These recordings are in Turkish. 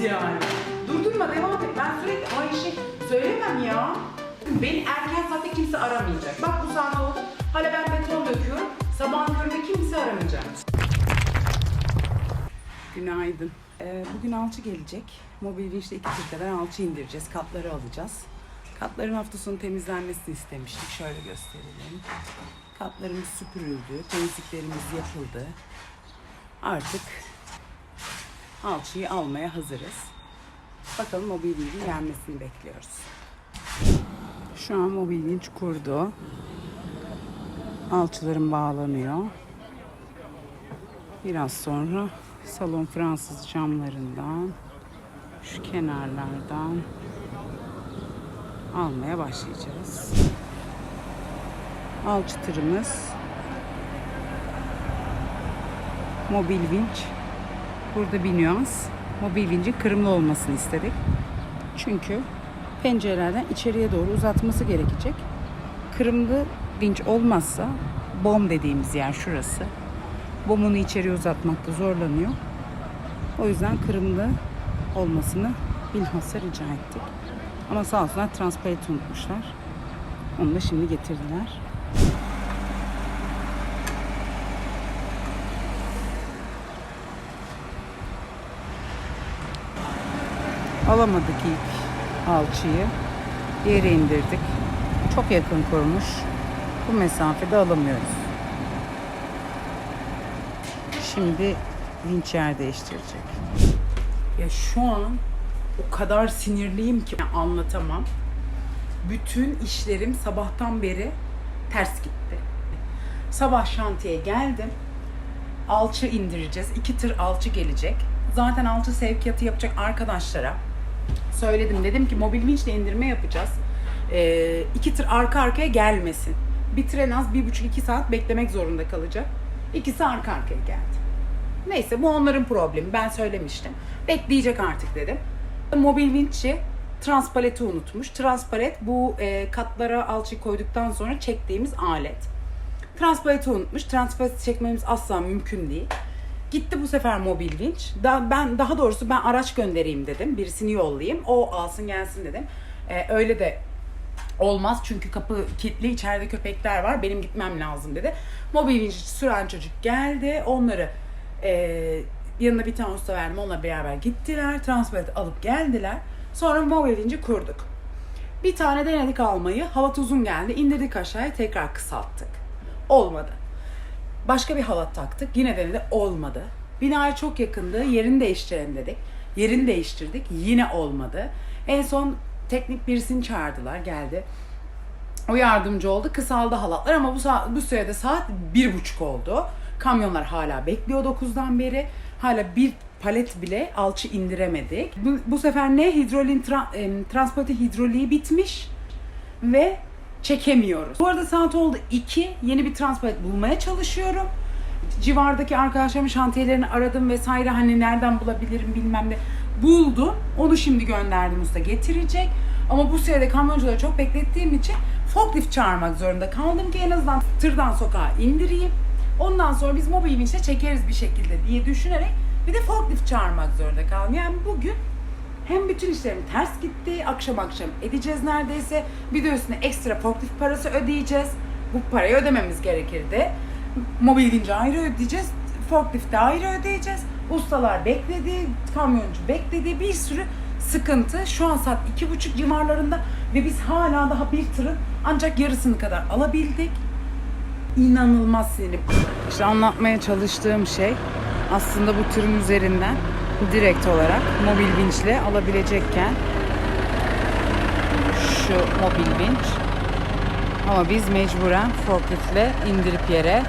yani. Durdurma devam et. Ben sürekli aynı şey söylemem ya. Beni erken saatte kimse aramayacak. Bak bu saat oldu. Hala ben beton döküyorum. Sabahın köründe kimse aramayacak. Günaydın. Ee, bugün alçı gelecek. Mobil vinçle iki kadar alçı indireceğiz. Katları alacağız. Katların hafta sonu temizlenmesini istemiştik. Şöyle gösterelim. Katlarımız süpürüldü. Temizliklerimiz yapıldı. Artık alçıyı almaya hazırız. Bakalım mobil vincin gelmesini bekliyoruz. Şu an mobil vinç kurdu. Alçılarım bağlanıyor. Biraz sonra salon Fransız camlarından şu kenarlardan almaya başlayacağız. Alçı tırımız mobil vinç burada bir nüans mobil vincin kırımlı olmasını istedik. Çünkü pencerelerden içeriye doğru uzatması gerekecek. Kırımlı vinç olmazsa bom dediğimiz yer şurası. Bomunu içeriye uzatmakta zorlanıyor. O yüzden kırımlı olmasını bilhassa rica ettik. Ama sağ olsunlar transparet unutmuşlar. Onu da şimdi getirdiler. Alamadık ilk alçıyı. Yere indirdik. Çok yakın kurmuş. Bu mesafede alamıyoruz. Şimdi vinç yer değiştirecek. Ya şu an o kadar sinirliyim ki anlatamam. Bütün işlerim sabahtan beri ters gitti. Sabah şantiye geldim. Alçı indireceğiz. İki tır alçı gelecek. Zaten alçı sevkiyatı yapacak arkadaşlara söyledim. Dedim ki mobil vinçle indirme yapacağız. Ee, iki tır arka arkaya gelmesin. Bir tır en az bir buçuk iki saat beklemek zorunda kalacak. İkisi arka arkaya geldi. Neyse bu onların problemi. Ben söylemiştim. Bekleyecek artık dedim. Mobil vinççi transpaleti unutmuş. Transpalet bu e, katlara alçı koyduktan sonra çektiğimiz alet. Transpaleti unutmuş. Transpaleti çekmemiz asla mümkün değil. Gitti bu sefer mobil vinç. Da, ben daha doğrusu ben araç göndereyim dedim. Birisini yollayayım. O alsın gelsin dedim. Ee, öyle de olmaz çünkü kapı kilitli içeride köpekler var. Benim gitmem lazım dedi. Mobil vinç süren çocuk geldi. Onları e, yanına bir tane usta verdim. Onunla beraber gittiler. Transport alıp geldiler. Sonra mobil vinci kurduk. Bir tane denedik almayı. Halat uzun geldi. İndirdik aşağıya tekrar kısalttık. Olmadı. Başka bir halat taktık. Yine denedi. Olmadı. Binaya çok yakındı. Yerini değiştirelim dedik. Yerini değiştirdik. Yine olmadı. En son teknik birisini çağırdılar. Geldi. O yardımcı oldu. Kısaldı halatlar ama bu, saat, bu sürede saat bir buçuk oldu. Kamyonlar hala bekliyor 9'dan beri. Hala bir palet bile alçı indiremedik. Bu, bu sefer ne? Hidrolin tra, e, transporti hidroliği bitmiş ve çekemiyoruz. Bu arada saat oldu 2. Yeni bir transport bulmaya çalışıyorum. Civardaki arkadaşlarımın şantiyelerini aradım vesaire hani nereden bulabilirim bilmem ne. Buldum. Onu şimdi gönderdim usta getirecek. Ama bu sırada kamyoncuları çok beklettiğim için forklift çağırmak zorunda kaldım ki en azından tırdan sokağa indireyim. Ondan sonra biz mobil vinçle çekeriz bir şekilde diye düşünerek bir de forklift çağırmak zorunda kaldım. Yani bugün hem bütün işlerim ters gitti, akşam akşam edeceğiz neredeyse. Bir de üstüne ekstra forklift parası ödeyeceğiz. Bu parayı ödememiz gerekirdi. Mobil vinci ayrı ödeyeceğiz, forklifti ayrı ödeyeceğiz. Ustalar bekledi, kamyoncu bekledi, bir sürü sıkıntı. Şu an saat iki buçuk civarlarında ve biz hala daha bir tırın ancak yarısını kadar alabildik. İnanılmaz sinirim. İşte anlatmaya çalıştığım şey aslında bu tırın üzerinden direkt olarak mobil vinçle alabilecekken şu mobil vinç ama biz mecburen forkliftle indirip yere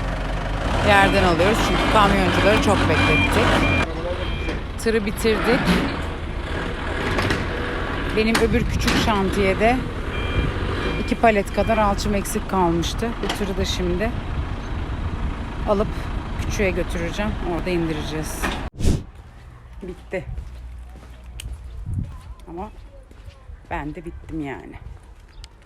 yerden alıyoruz çünkü kamyoncuları çok beklettik. Tırı bitirdik. Benim öbür küçük şantiyede iki palet kadar alçım eksik kalmıştı. Bu tırı da şimdi alıp küçüğe götüreceğim. Orada indireceğiz. Bitti. Ama ben de bittim yani.